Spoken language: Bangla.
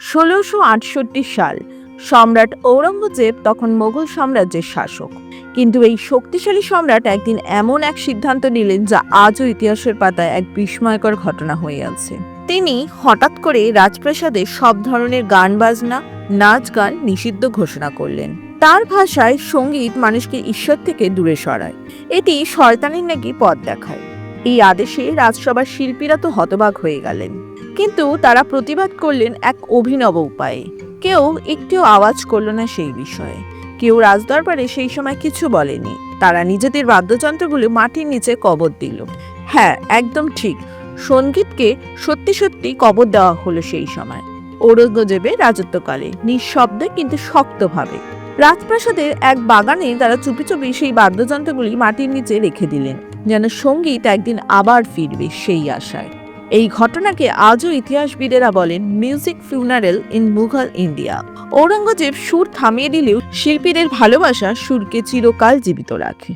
ষোলোশো আটষট্টি সাল, সম্রাট ঔরঙ্গজেব তখন মোগল সাম্রাজ্যের শাসক। কিন্তু এই শক্তিশালী সম্রাট একদিন এমন এক সিদ্ধান্ত নিলেন যা আজও ইতিহাসের পাতায় এক বিস্ময়কর ঘটনা হয়ে আছে। তিনি হঠাৎ করে রাজপ্রাসাদে সব ধরনের গান বাজনা নাচ গান নিষিদ্ধ ঘোষণা করলেন। তার ভাষায় সংগীত মানুষকে ঈশ্বর থেকে দূরে সরায়। এটি শয়তানের নাকি পথ দেখায়। এই আদেশে রাজসভার শিল্পীরা তো হতবাক হয়ে গেলেন। কিন্তু তারা প্রতিবাদ করলেন এক অভিনব উপায়ে। কেউ একটিও আওয়াজ করল না সেই বিষয়ে। কেউ রাজদরবারে সেই সময় কিছু বলেনি। তারা নিজেদের বাদ্যযন্ত্রগুলো মাটির নিচে কবর দিল। হ্যাঁ একদম ঠিক। সঙ্গীতকে সত্যি সত্যি কবর দেওয়া হলো সেই সময়। ঔরঙ্গজেবের রাজত্বকালে, নিঃশব্দে কিন্তু শক্তভাবে। রাজপ্রাসাদের এক বাগানে তারা চুপি চুপি সেই বাদ্যযন্ত্রগুলি মাটির নিচে রেখে দিলেন। যেন সংগীত একদিন আবার ফিরবে সেই আশায়। এই ঘটনাকে আজও ইতিহাসবিদেরা বলেন music funeral in Mughal India. Aurangzeb সুর থামিয়ে দিলেও শিল্পীদের ভালোবাসা সুরকে চিরকাল জীবিত রাখে।